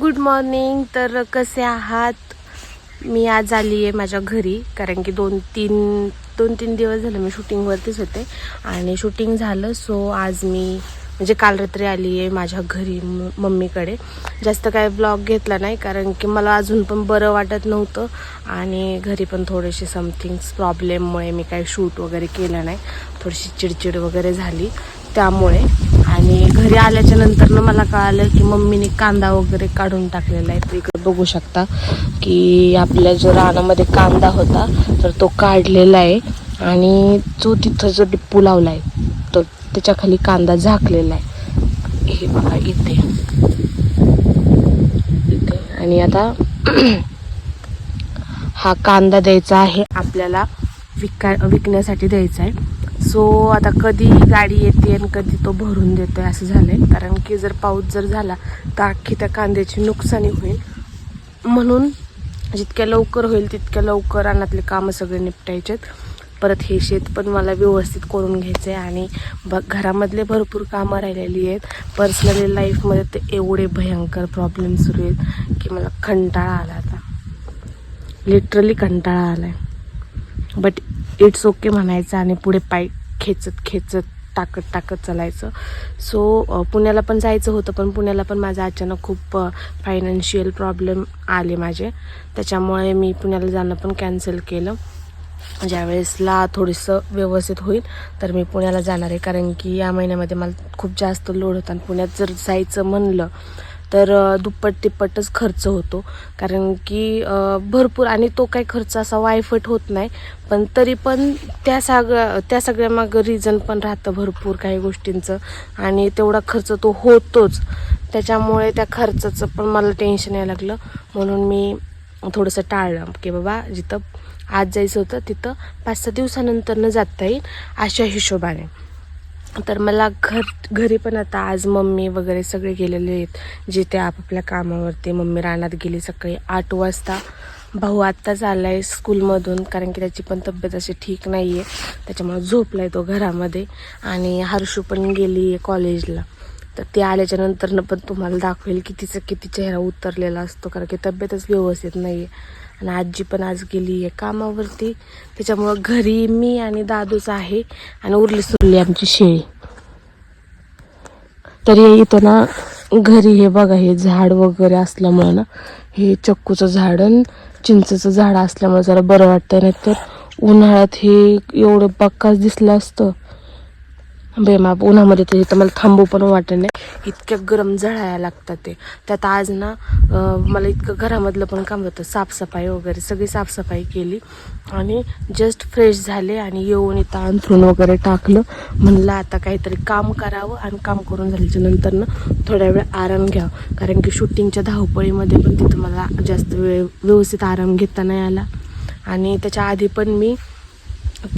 Good morning तर कसे आहात? मी आज आली आहे माझ्या घरी कारण की दोन तीन दोन तीन दिवस झाले मी शूटिंगवरतीच होते. आणि शूटिंग झालं सो आज मी म्हणजे काल रात्री आली आहे माझ्या घरी म मम्मीकडे. जास्त काय ब्लॉग घेतला नाही कारण की मला अजून पण बरं वाटत नव्हतं. आणि घरी पण थोडेसे समथिंग्स प्रॉब्लेममुळे मी काही शूट वगैरे केलं नाही. थोडीशी चिडचिड वगैरे झाली. त्यामुळे आणि घरी आल्याच्यानंतर मला कळालं की मम्मीने कांदा वगैरे काढून टाकलेला आहे. तर इकडे बघू शकता की आपल्या जो रानामध्ये कांदा होता तर तो काढलेला आहे. आणि जो तिथं जो डिप्पू लावला आहे तो त्याच्याखाली कांदा झाकलेला आहे. हे बघा इथे. इथे. आणि आता हा कांदा द्यायचा आहे. आपल्याला विका विकण्यासाठी द्यायचा आहे. सो आता कधी गाडी येते आणि कधी तो भरून देतो आहे असं झालं आहे कारण की जर पाऊस जर झाला तर अख्खी त्या कांद्याची नुकसानी होईल. म्हणून जितक्या लवकर होईल तितक्या लवकर रानातले कामं सगळे निपटायचेत. परत हे शेत पण मला व्यवस्थित करून घ्यायचं आहे आणि ब घरामधले भरपूर कामं राहिलेली आहेत. पर्सनली लाईफमध्ये ते एवढे भयंकर प्रॉब्लेम सुरू आहेत की मला कंटाळा आला आता. लिटरली कंटाळा आला आहे बट इट्स ओके म्हणायचं आणि पुढे पाय खेचत खेचत टाकत टाकत चालायचं. सो पुण्याला पण जायचं होतं पण पुण्याला पण माझा अचानक खूप फायनान्शियल प्रॉब्लेम आले माझे. त्याच्यामुळे मी पुण्याला जाणं पण कॅन्सल केलं. ज्यावेळेसला थोडंसं व्यवस्थित होईल तर मी पुण्याला जाणार आहे. कारण की या महिन्यामध्ये मला खूप जास्त लोड होता. आणि पुण्यात जर जायचं म्हणलं तर दुप्पट तिप्पटच खर्च होतो. कारण की भरपूर आणि तो काही खर्च असा वायफट होत नाही. पण तरी पण त्या सगळ्या त्या सगळ्या मागं रिझन पण राहतं भरपूर काही गोष्टींचं. आणि तेवढा खर्च तो होतोच. त्याच्यामुळे त्या खर्चाचं पण मला टेन्शन यायला लागलं. म्हणून मी थोडंसं टाळलं की बाबा जिथं आज जायचं होतं तिथं पाच सहा दिवसानंतरनं जाता येईल अशा हिशोबाने. तर मला घर घरी पण आता आज मम्मी वगैरे सगळे गेलेले आहेत. जिथे आपापल्या कामावरती मम्मी रानात गेली सकाळी आठ वाजता. भाऊ आत्ताच आला आहे स्कूलमधून कारण की त्याची पण तब्येत अशी ठीक नाही आहे त्याच्यामुळे झोपला आहे तो घरामध्ये. आणि हर्षू पण गेली आहे कॉलेजला. तर ते आल्याच्या नंतरनं पण तुम्हाला दाखवेल की तिचा किती चेहरा उतरलेला असतो कारण की तब्येतच व्यवस्थित नाही आहे आणि आजी पण आज गेली आहे कामावरती. त्याच्यामुळं घरी मी आणि दादूच आहे आणि उरली सुरली आमची शेळी. तरी इथं ना घरी हे बघा हे झाड वगैरे असल्यामुळं ना हे चक्कूचं झाड आणि चिंचेचं झाड असल्यामुळे जरा बरं वाटतं नाही तर उन्हाळ्यात हे एवढं पक्काच दिसलं असतं. बेमाप उन्हामध्ये तर इथं मला थांबू पण वाटत नाही. इतक्या गरम जळायला लागतात ते. त्यात आज ना मला इतकं घरामधलं पण काम होतं. साफसफाई वगैरे सगळी साफसफाई केली. आणि जस्ट फ्रेश झाले आणि येऊन इथं अंथरून वगैरे टाकलं. म्हणलं आता काहीतरी काम करावं आणि काम करून झाल्याच्या नंतरनं थोड्या वेळ आराम घ्यावं. कारण की शूटिंगच्या धावपळीमध्ये पण तिथं मला जास्त वेळ व्यवस्थित आराम घेता नाही आला. आणि त्याच्या आधी पण मी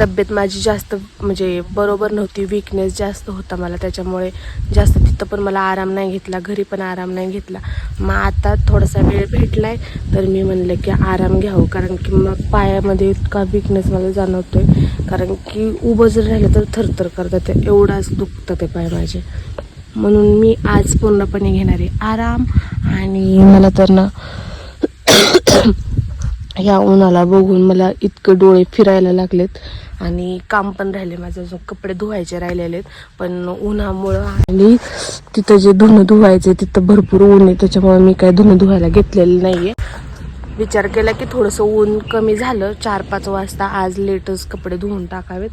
तब्येत माझी जास्त म्हणजे बरोबर नव्हती विकनेस जास्त होता मला त्याच्यामुळे. जास्त तिथं पण मला आराम नाही घेतला घरी पण आराम नाही घेतला. मग आता थोडासा वेळ भेटलाय तर मी म्हणलं की आराम घ्यावं कारण की मग पायामध्ये इतका विकनेस मला जाणवतोय. कारण की उभं जर राहिलं तर थरथर करतात ते एवढाच दुखतं ते पाय माझे. म्हणून मी आज पूर्णपणे घेणार आहे आराम आणि मला तर ना ह्या उन्हाला बघून मला इतकं डोळे फिरायला लागलेत. आणि काम पण राहिले माझे अजून कपडे धुवायचे राहिलेले पण उन्हामुळं आणि तिथं जे धुणं धुवायचे तिथं भरपूर ऊन आहे. त्याच्यामुळे मी काय धुणं धुवायला घेतलेलं नाही आहे विचार केला की थोडंसं ऊन कमी झालं. चार पाच वाजता आज लेटच कपडे धुवून टाकावेत.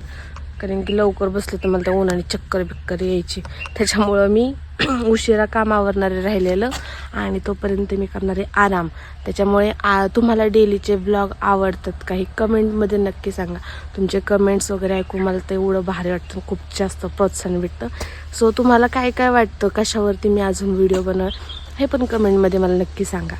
कारण की लवकर बसले तर मला त्या उन्हाने चक्कर बिक्कर यायची. त्याच्यामुळं मी उशिरा कामावरणारे राहिलेलं आणि तोपर्यंत मी करणारे आराम. त्याच्यामुळे आ तुम्हाला डेलीचे ब्लॉग आवडतात काही कमेंटमध्ये नक्की सांगा. तुमचे कमेंट्स वगैरे ऐकून मला ते एवढं भारी वाटतं खूप जास्त प्रोत्साहन भेटतं. सो तुम्हाला काय काय वाटतं? कशावरती मी अजून व्हिडिओ बनव हे पण कमेंटमध्ये मला नक्की सांगा.